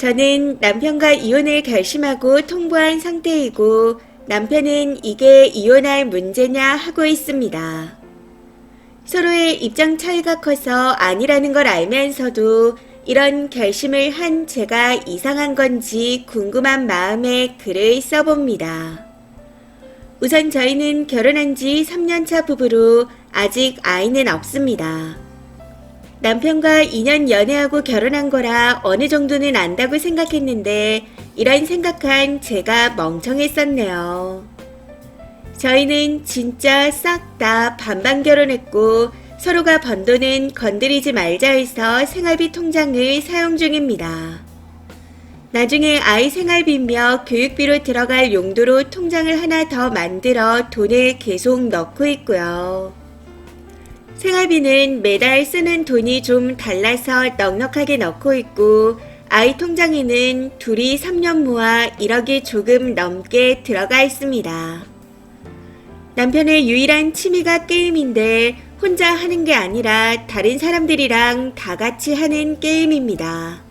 저는 남편과 이혼을 결심하고 통보한 상태이고 남편은 이게 이혼할 문제냐 하고 있습니다. 서로의 입장 차이가 커서 아니라는 걸 알면서도 이런 결심을 한 제가 이상한 건지 궁금한 마음에 글을 써봅니다. 우선 저희는 결혼한 지 3년차 부부로 아직 아이는 없습니다. 남편과 2년 연애하고 결혼한 거라 어느 정도는 안다고 생각했는데 이런 생각한 제가 멍청했었네요. 저희는 진짜 싹 다 반반 결혼했고 서로가 번 돈은 건드리지 말자 해서 생활비 통장을 사용 중입니다. 나중에 아이 생활비며 교육비로 들어갈 용도로 통장을 하나 더 만들어 돈을 계속 넣고 있고요. 생활비는 매달 쓰는 돈이 좀 달라서 넉넉하게 넣고 있고 아이 통장에는 둘이 3년 모아 1억이 조금 넘게 들어가 있습니다. 남편의 유일한 취미가 게임인데 혼자 하는 게 아니라 다른 사람들이랑 다 같이 하는 게임입니다.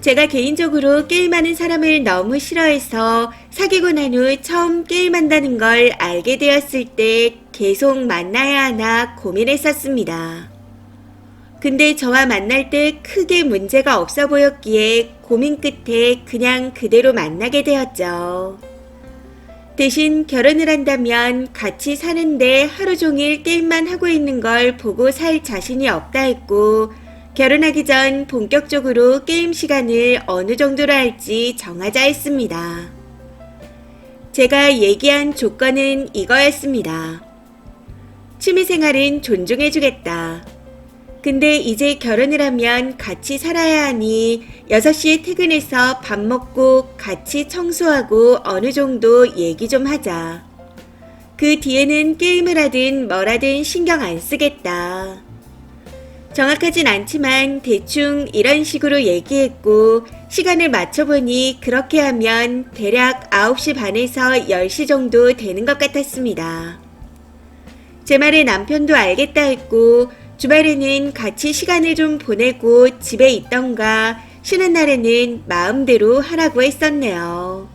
제가 개인적으로 게임하는 사람을 너무 싫어해서 사귀고 난 후 처음 게임한다는 걸 알게 되었을 때 계속 만나야 하나 고민했었습니다. 근데 저와 만날 때 크게 문제가 없어 보였기에 고민 끝에 그냥 그대로 만나게 되었죠. 대신 결혼을 한다면 같이 사는데 하루 종일 게임만 하고 있는 걸 보고 살 자신이 없다 했고, 결혼하기 전 본격적으로 게임 시간을 어느 정도로 할지 정하자 했습니다. 제가 얘기한 조건은 이거였습니다. 취미생활은 존중해주겠다. 근데 이제 결혼을 하면 같이 살아야 하니 6시에 퇴근해서 밥 먹고 같이 청소하고 어느 정도 얘기 좀 하자. 그 뒤에는 게임을 하든 뭐라든 신경 안 쓰겠다. 정확하진 않지만 대충 이런 식으로 얘기했고 시간을 맞춰보니 그렇게 하면 대략 9시 반에서 10시 정도 되는 것 같았습니다. 제 말에 남편도 알겠다 했고 주말에는 같이 시간을 좀 보내고 집에 있던가 쉬는 날에는 마음대로 하라고 했었네요.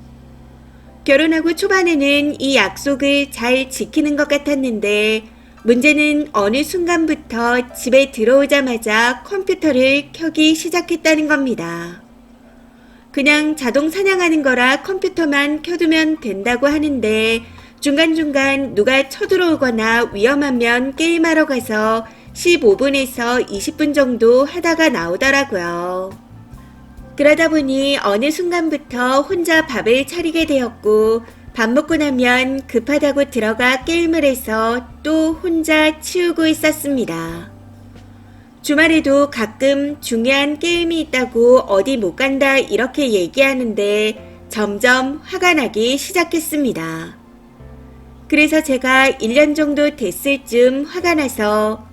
결혼하고 초반에는 이 약속을 잘 지키는 것 같았는데 문제는 어느 순간부터 집에 들어오자마자 컴퓨터를 켜기 시작했다는 겁니다. 그냥 자동 사냥하는 거라 컴퓨터만 켜두면 된다고 하는데 중간중간 누가 쳐들어오거나 위험하면 게임하러 가서 15분에서 20분 정도 하다가 나오더라고요. 그러다 보니 어느 순간부터 혼자 밥을 차리게 되었고 밥 먹고 나면 급하다고 들어가 게임을 해서 또 혼자 치우고 있었습니다. 주말에도 가끔 중요한 게임이 있다고 어디 못 간다 이렇게 얘기하는데 점점 화가 나기 시작했습니다. 그래서 제가 1년 정도 됐을 쯤 화가 나서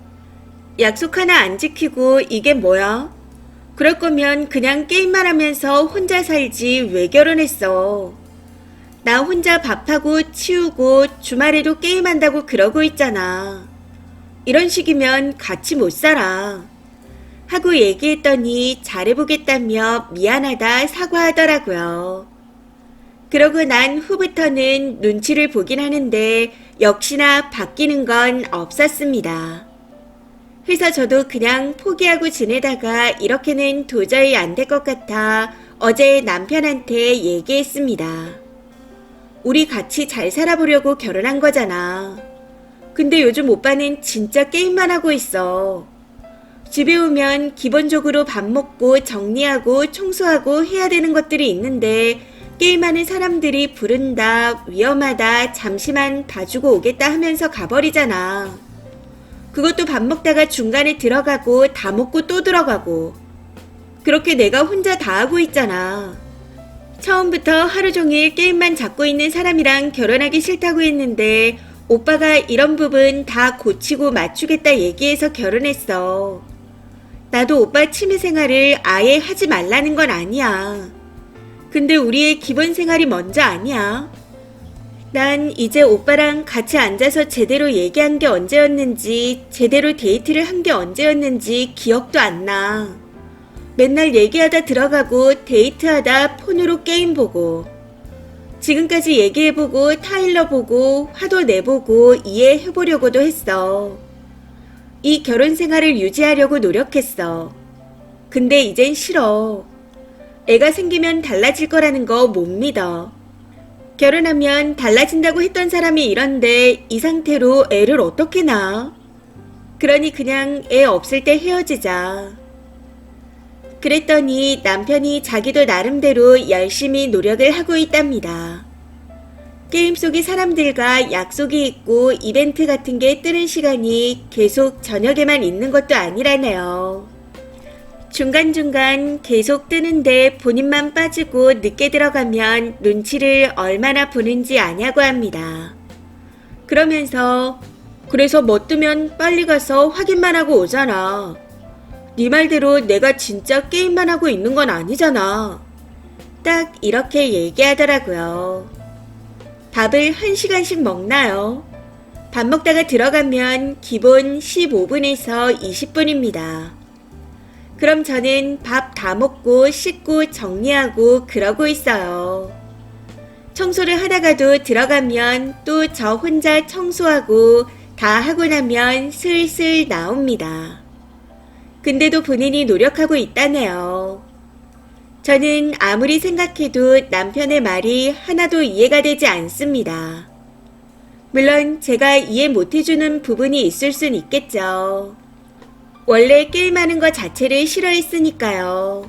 약속 하나 안 지키고 이게 뭐야? 그럴 거면 그냥 게임만 하면서 혼자 살지 왜 결혼했어? 나 혼자 밥하고 치우고 주말에도 게임한다고 그러고 있잖아. 이런 식이면 같이 못 살아. 하고 얘기했더니 잘해보겠다며 미안하다 사과하더라고요. 그러고 난 후부터는 눈치를 보긴 하는데 역시나 바뀌는 건 없었습니다. 그래서 저도 그냥 포기하고 지내다가 이렇게는 도저히 안 될 것 같아 어제 남편한테 얘기했습니다. 우리 같이 잘 살아보려고 결혼한 거잖아. 근데 요즘 오빠는 진짜 게임만 하고 있어. 집에 오면 기본적으로 밥 먹고 정리하고 청소하고 해야 되는 것들이 있는데 게임하는 사람들이 부른다, 위험하다, 잠시만 봐주고 오겠다 하면서 가버리잖아. 그것도 밥 먹다가 중간에 들어가고 다 먹고 또 들어가고. 그렇게 내가 혼자 다 하고 있잖아. 처음부터 하루 종일 게임만 잡고 있는 사람이랑 결혼하기 싫다고 했는데 오빠가 이런 부분 다 고치고 맞추겠다 얘기해서 결혼했어. 나도 오빠 취미 생활을 아예 하지 말라는 건 아니야. 근데 우리의 기본 생활이 먼저 아니야. 난 이제 오빠랑 같이 앉아서 제대로 얘기한 게 언제였는지, 제대로 데이트를 한 게 언제였는지 기억도 안 나. 맨날 얘기하다 들어가고 데이트하다 폰으로 게임 보고 지금까지 얘기해보고 타일러 보고 화도 내보고 이해해보려고도 했어. 이 결혼 생활을 유지하려고 노력했어. 근데 이젠 싫어. 애가 생기면 달라질 거라는 거 못 믿어. 결혼하면 달라진다고 했던 사람이 이런데 이 상태로 애를 어떻게 낳아? 그러니 그냥 애 없을 때 헤어지자. 그랬더니 남편이 자기도 나름대로 열심히 노력을 하고 있답니다. 게임 속의 사람들과 약속이 있고 이벤트 같은 게 뜨는 시간이 계속 저녁에만 있는 것도 아니라네요. 중간중간 계속 뜨는데 본인만 빠지고 늦게 들어가면 눈치를 얼마나 보는지 아냐고 합니다. 그러면서 그래서 뭐 뜨면 빨리 가서 확인만 하고 오잖아. 네 말대로 내가 진짜 게임만 하고 있는 건 아니잖아. 딱 이렇게 얘기하더라고요. 밥을 한시간씩 먹나요? 밥 먹다가 들어가면 기본 15분에서 20분입니다. 그럼 저는 밥 다 먹고 씻고 정리하고 그러고 있어요. 청소를 하다가도 들어가면 또 저 혼자 청소하고 다 하고 나면 슬슬 나옵니다. 근데도 본인이 노력하고 있다네요. 저는 아무리 생각해도 남편의 말이 하나도 이해가 되지 않습니다. 물론 제가 이해 못해주는 부분이 있을 순 있겠죠. 원래 게임하는 것 자체를 싫어했으니까요.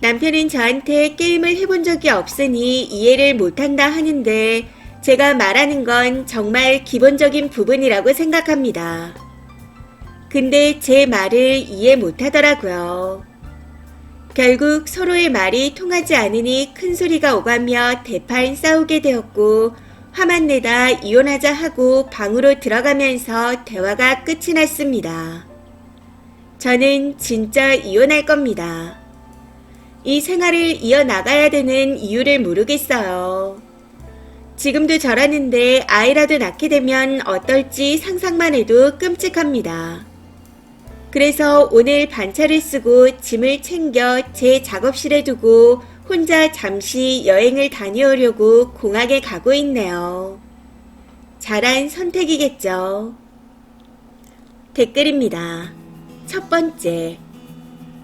남편은 저한테 게임을 해본 적이 없으니 이해를 못한다 하는데 제가 말하는 건 정말 기본적인 부분이라고 생각합니다. 근데 제 말을 이해 못하더라고요. 결국 서로의 말이 통하지 않으니 큰 소리가 오가며 대판 싸우게 되었고 화만 내다 이혼하자 하고 방으로 들어가면서 대화가 끝이 났습니다. 저는 진짜 이혼할 겁니다. 이 생활을 이어나가야 되는 이유를 모르겠어요. 지금도 저라는데 아이라도 낳게 되면 어떨지 상상만 해도 끔찍합니다. 그래서 오늘 반차를 쓰고 짐을 챙겨 제 작업실에 두고 혼자 잠시 여행을 다녀오려고 공항에 가고 있네요. 잘한 선택이겠죠. 댓글입니다. 첫 번째.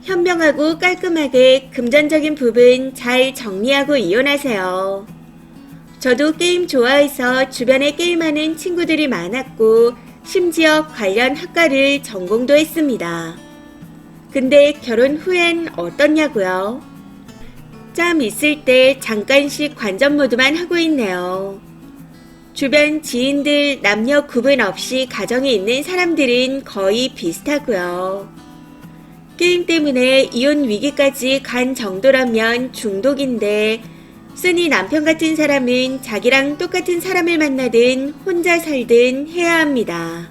현명하고 깔끔하게 금전적인 부분 잘 정리하고 이혼하세요. 저도 게임 좋아해서 주변에 게임하는 친구들이 많았고 심지어 관련 학과를 전공도 했습니다. 근데 결혼 후엔 어떻냐고요? 짬 있을 때 잠깐씩 관전 모드만 하고 있네요. 주변 지인들 남녀 구분 없이 가정이 있는 사람들은 거의 비슷하고요. 게임 때문에 이혼 위기까지 간 정도라면 중독인데 쓰니 남편 같은 사람은 자기랑 똑같은 사람을 만나든 혼자 살든 해야 합니다.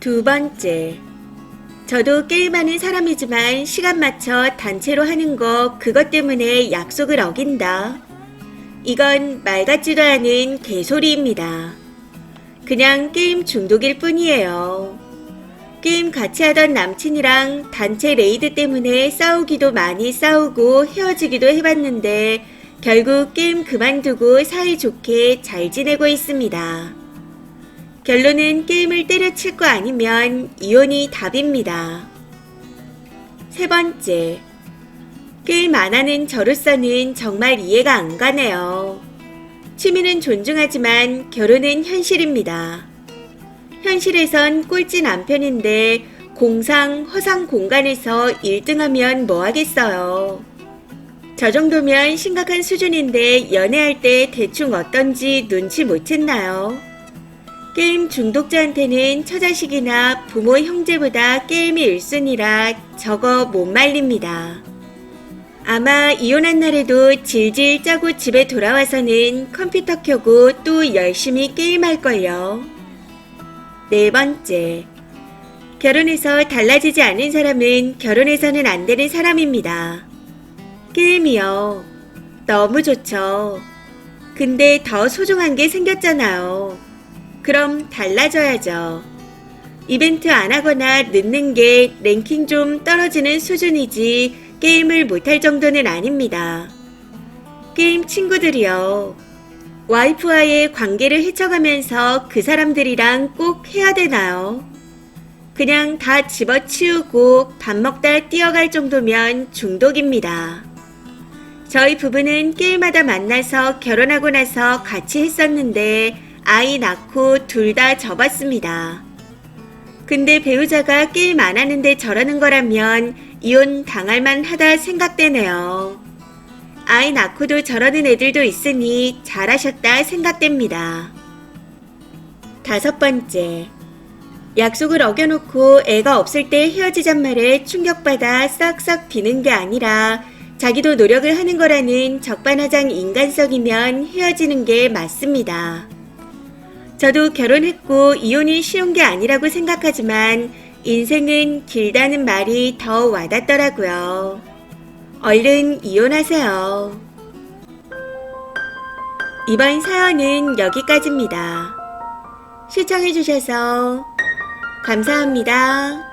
두 번째. 저도 게임하는 사람이지만 시간 맞춰 단체로 하는 거 그것 때문에 약속을 어긴다. 이건 말 같지도 않은 개소리입니다. 그냥 게임 중독일 뿐이에요. 게임 같이 하던 남친이랑 단체 레이드 때문에 싸우기도 많이 싸우고 헤어지기도 해봤는데 결국 게임 그만두고 사이좋게 잘 지내고 있습니다. 결론은 게임을 때려칠 거 아니면 이혼이 답입니다. 세 번째. 게임 안 하는 저로서는 정말 이해가 안 가네요. 취미는 존중하지만 결혼은 현실입니다. 현실에선 꼴찌 남편인데 공상, 허상 공간에서 1등하면 뭐 하겠어요. 저 정도면 심각한 수준인데 연애할 때 대충 어떤지 눈치 못 챘나요? 게임 중독자한테는 처자식이나 부모 형제보다 게임이 1순위라 저거 못 말립니다. 아마 이혼한 날에도 질질 짜고 집에 돌아와서는 컴퓨터 켜고 또 열심히 게임할걸요. 네 번째. 결혼해서 달라지지 않은 사람은 결혼해서는 안 되는 사람입니다. 게임이요. 너무 좋죠. 근데 더 소중한 게 생겼잖아요. 그럼 달라져야죠. 이벤트 안 하거나 늦는 게 랭킹 좀 떨어지는 수준이지 게임을 못할 정도는 아닙니다. 게임 친구들이요. 와이프와의 관계를 헤쳐가면서 그 사람들이랑 꼭 해야 되나요? 그냥 다 집어치우고 밥 먹다 뛰어갈 정도면 중독입니다. 저희 부부는 게임하다 만나서 결혼하고 나서 같이 했었는데 아이 낳고 둘 다 접었습니다. 근데 배우자가 게임 안 하는데 저러는 거라면 이혼 당할만 하다 생각되네요. 아이 낳고도 저러는 애들도 있으니 잘하셨다 생각됩니다. 다섯 번째. 약속을 어겨놓고 애가 없을 때 헤어지잔 말에 충격받아 싹싹 비는 게 아니라 자기도 노력을 하는 거라는 적반하장 인간성이면 헤어지는 게 맞습니다. 저도 결혼했고 이혼이 쉬운 게 아니라고 생각하지만 인생은 길다는 말이 더 와닿더라고요. 얼른 이혼하세요. 이번 사연은 여기까지입니다. 시청해주셔서 감사합니다.